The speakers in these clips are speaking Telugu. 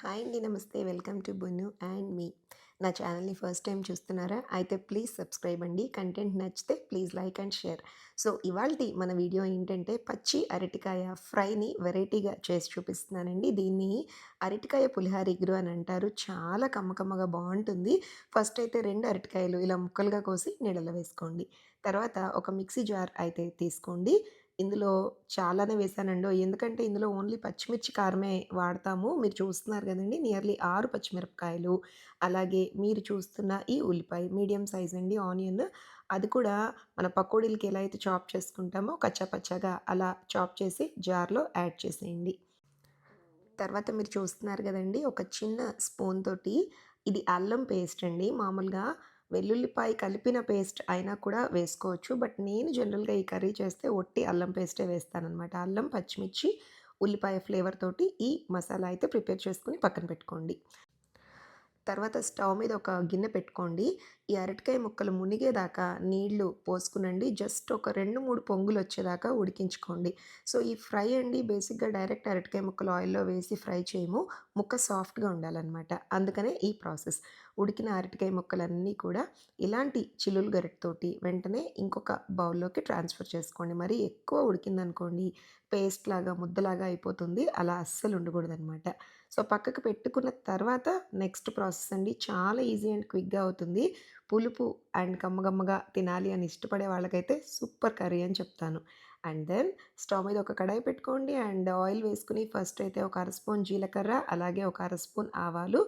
హాయ్ అండి నమస్తే. Welcome to Bunnu and me. నా ఛానల్ని ఫస్ట్ టైం చూస్తున్నారా? అయితే ప్లీజ్ సబ్స్క్రైబ్ అండి. కంటెంట్ నచ్చితే please like and share. So ఇవాళ మన వీడియో ఏంటంటే పచ్చి అరటికాయ ఫ్రైని వెరైటీగా చేసి చూపిస్తున్నానండి. దీన్ని అరటికాయ పులిహారిగురు అని అంటారు. చాలా కమ్మకమ్మగా బాగుంటుంది. ఫస్ట్ అయితే రెండు అరటికాయలు ఇలా ముక్కలుగా కోసి నీళ్ళలో వేసుకోండి. తర్వాత ఒక మిక్సీ జార్ అయితే తీసుకోండి. ఇందులో చాలానే వేసానండో ఎందుకంటే ఇందులో ఓన్లీ పచ్చిమిర్చి కారమే వాడతాము. మీరు చూస్తున్నారు కదండి నియర్లీ ఆరు పచ్చిమిరపకాయలు. అలాగే మీరు చూస్తున్న ఈ ఉల్లిపాయ మీడియం సైజ్ అండి ఆనియన్. అది కూడా మన పకోడీలకి ఎలా అయితే చాప్ చేసుకుంటామో కచ్చాపచ్చాగా అలా చాప్ చేసి జార్లో యాడ్ చేసేయండి. తర్వాత మీరు చూస్తున్నారు కదండి ఒక చిన్న స్పూన్ తోటి ఇది అల్లం పేస్ట్ అండి. మామూలుగా వెల్లుల్లిపాయ కలిపిన పేస్ట్ అయినా కూడా వేసుకోవచ్చు. బట్ నేను జనరల్గా ఈ కర్రీ చేస్తే ఒట్టి అల్లం పేస్టే వేస్తానమాట అల్లం పచ్చిమిర్చి ఉల్లిపాయ ఫ్లేవర్ తోటి ఈ మసాలా అయితే ప్రిపేర్ చేసుకుని పక్కన పెట్టుకోండి. తర్వాత స్టవ్ మీద ఒక గిన్నె పెట్టుకోండి. ఈ అరటికాయ ముక్కలు మునిగేదాకా నీళ్ళు పోసుకునండి. జస్ట్ ఒక రెండు మూడు పొంగులు వచ్చేదాకా ఉడికించుకోండి. సో ఈ ఫ్రై అండి బేసిక్గా డైరెక్ట్ అరటికాయ ముక్కలు ఆయిల్లో వేసి ఫ్రై చేయము. ముక్క సాఫ్ట్గా ఉండాలన్నమాట. అందుకనే ఈ ప్రాసెస్. ఉడికిన అరటికాయ ముక్కలన్నీ కూడా ఇలాంటి చిల్లులు గరిటతోటి వెంటనే ఇంకొక బౌల్లోకి ట్రాన్స్ఫర్ చేసుకోండి. మరి ఎక్కువ ఉడికిందనుకోండి పేస్ట్ లాగా ముద్దలాగా అయిపోతుంది. అలా అస్సలు ఉండకూడదనమాట సో పక్కకు పెట్టుకున్న తర్వాత నెక్స్ట్ ప్రాసెస్ అండి. చాలా ఈజీ అండ్ క్విక్గా అవుతుంది. పులుపు అండ్ కమ్మగమ్మగా తినాలి అని ఇష్టపడే వాళ్ళకైతే సూపర్ కర్రీ అని చెప్తాను. అండ్ దెన్ స్టవ్ మీద ఒక కడాయి పెట్టుకోండి. అండ్ ఆయిల్ వేసుకుని ఫస్ట్ అయితే ఒక అర స్పూన్ జీలకర్ర అలాగే ఒక అర స్పూన్ ఆవాలు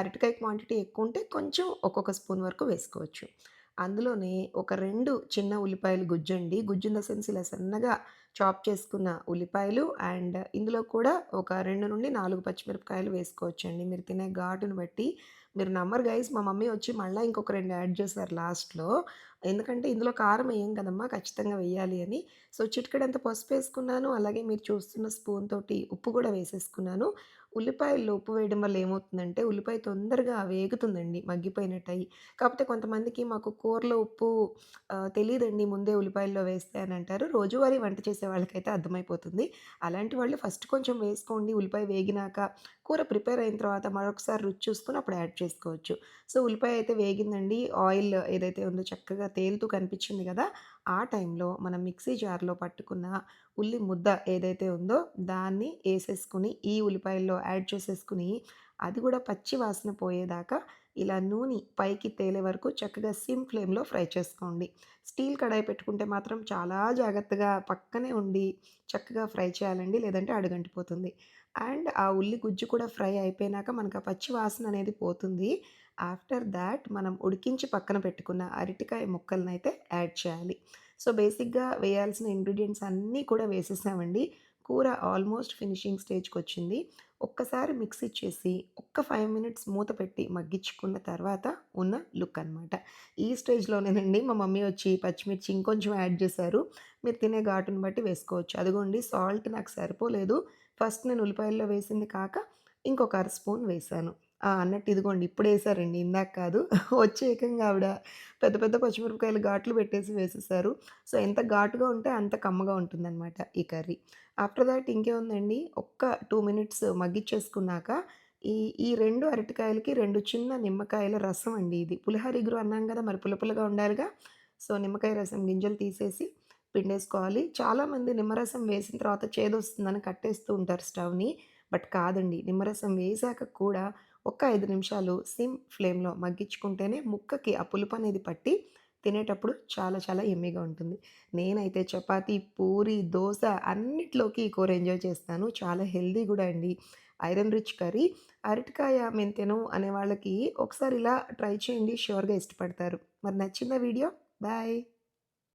అరటికాయ క్వాంటిటీ ఎక్కువ ఉంటే కొంచెం ఒక్కొక్క స్పూన్ వరకు వేసుకోవచ్చు. అందులోనే ఒక రెండు చిన్న ఉల్లిపాయలు గుజ్జండి. గుజ్జు సెన్స్ ఇలా సన్నగా చాప్ చేసుకున్న ఉల్లిపాయలు అండ్ ఇందులో కూడా ఒక రెండు నుండి నాలుగు పచ్చిమిరపకాయలు వేసుకోవచ్చండి. మీరు తినే ఘాటును బట్టి మీరు నమ్మరు గైస్ మా మమ్మీ వచ్చి మళ్ళీ ఇంకొక రెండు యాడ్ చేశారు లాస్ట్లో. ఎందుకంటే ఇందులో కారం వేయం కదమ్మా ఖచ్చితంగా వేయాలి అని. సో చిటికడంత పసుపు వేసుకున్నాను అలాగే మీరు చూస్తున్న స్పూన్ తోటి ఉప్పు కూడా వేసేసుకున్నాను. ఉల్లిపాయల్లో ఉప్పు వేయడం వల్ల ఏమవుతుందంటే ఉల్లిపాయ తొందరగా వేగుతుందండి మగ్గిపోయినట్టు అయ్యి కాకపోతే కొంతమందికి మాకు కూరలో ఉప్పు తెలియదండి ముందే ఉల్లిపాయల్లో వేస్తే అని అంటారు. రోజువారీ వంట చేసే వాళ్ళకైతే అర్థమైపోతుంది. అలాంటి వాళ్ళు ఫస్ట్ కొంచెం వేసుకోండి ఉల్లిపాయ వేగినాక కూర ప్రిపేర్ అయిన తర్వాత మరొకసారి రుచి చూసుకొని అప్పుడు యాడ్ చేసుకోవచ్చు. సో ఉల్లిపాయ అయితే వేగిందండి ఆయిల్ ఏదైతే ఉందో చక్కగా తేలుతూ కనిపించింది కదా! ఆ టైంలో మనం మిక్సీ జార్లో పట్టుకున్న ఉల్లి ముద్ద ఏదైతే ఉందో దాన్ని వేసేసుకుని ఈ ఉల్లిపాయల్లో యాడ్ చేసేసుకుని అది కూడా పచ్చి వాసన పోయేదాకా ఇలా నూనె పైకి తేలే వరకు చక్కగా సిమ్ ఫ్లేమ్లో ఫ్రై చేసుకోండి. స్టీల్ కడాయి పెట్టుకుంటే మాత్రం చాలా జాగ్రత్తగా పక్కనే ఉండి చక్కగా ఫ్రై చేయాలండి లేదంటే అడుగంటిపోతుంది. అండ్ ఆ ఉల్లి గుజ్జు కూడా ఫ్రై అయిపోయినాక మనకు ఆ పచ్చి వాసన అనేది పోతుంది. ఆఫ్టర్ దాట్ మనం ఉడికించి పక్కన పెట్టుకున్న అరటికాయ ముక్కలను అయితే యాడ్ చేయాలి. సో బేసిక్గా వేయాల్సిన ఇంగ్రీడియంట్స్ అన్నీ కూడా వేసేసామండి. కూర ఆల్మోస్ట్ ఫినిషింగ్ స్టేజ్కి వచ్చింది ఒక్కసారి మిక్స్ ఇచ్చేసి ఒక్క ఫైవ్ మినిట్స్ మూత పెట్టి మగ్గించుకున్న తర్వాత ఉన్న లుక్ అనమాట ఈ స్టేజ్లోనేనండి మా మమ్మీ వచ్చి పచ్చిమిర్చి ఇంకొంచెం యాడ్ చేశారు. మీరు తినే ఘాటును బట్టి వేసుకోవచ్చు. అదిగోండి సాల్ట్ నాకు సరిపోలేదు. ఫస్ట్ నేను ఉల్లిపాయల్లో వేసింది కాక ఇంకొక అర స్పూన్ వేసాను అన్నట్టు ఇదిగోండి ఇప్పుడు వేసారండి. ఇందాక కాదు. వచ్చేకంగా ఆవిడ పెద్ద పెద్ద పచ్చిమిరపకాయలు ఘాట్లు పెట్టేసి వేసేసారు. సో ఎంత ఘాటుగా ఉంటే అంత కమ్మగా ఉంటుందన్నమాట ఈ కర్రీ. ఆఫ్టర్ దాట్ ఇంకేముందండి? ఒక్క టూ మినిట్స్ మగ్గిచ్చేసుకున్నాక ఈ ఈ రెండు అరటికాయలకి రెండు చిన్న నిమ్మకాయల రసం అండి ఇది. పులిహోర అన్నాం కదా మరి పులపులగా ఉండాలిగా. సో నిమ్మకాయ రసం గింజలు తీసేసి పిండేసుకోవాలి. చాలామంది నిమ్మరసం వేసిన తర్వాత చేదొస్తుందని కట్టేస్తూ ఉంటారు స్టవ్ని. బట్ కాదండి నిమ్మరసం వేసాక కూడా ఒక ఐదు నిమిషాలు సిమ్ ఫ్లేమ్లో మగ్గించుకుంటేనే ముక్కకి ఆ పులుపు అనేది పట్టి తినేటప్పుడు చాలా చాలా ఎమ్మిగా ఉంటుంది. నేనైతే చపాతి పూరి దోశ అన్నిట్లోకి ఈ కూర ఎంజాయ్ చేస్తాను. చాలా హెల్దీ కూడా అండి. ఐరన్ రిచ్ కర్రీ అరటికాయ మెంతెను అనే వాళ్ళకి ఒకసారి ఇలా ట్రై చేయండి. షూర్గా ఇష్టపడతారు. మరి నచ్చిందా వీడియో? బాయ్!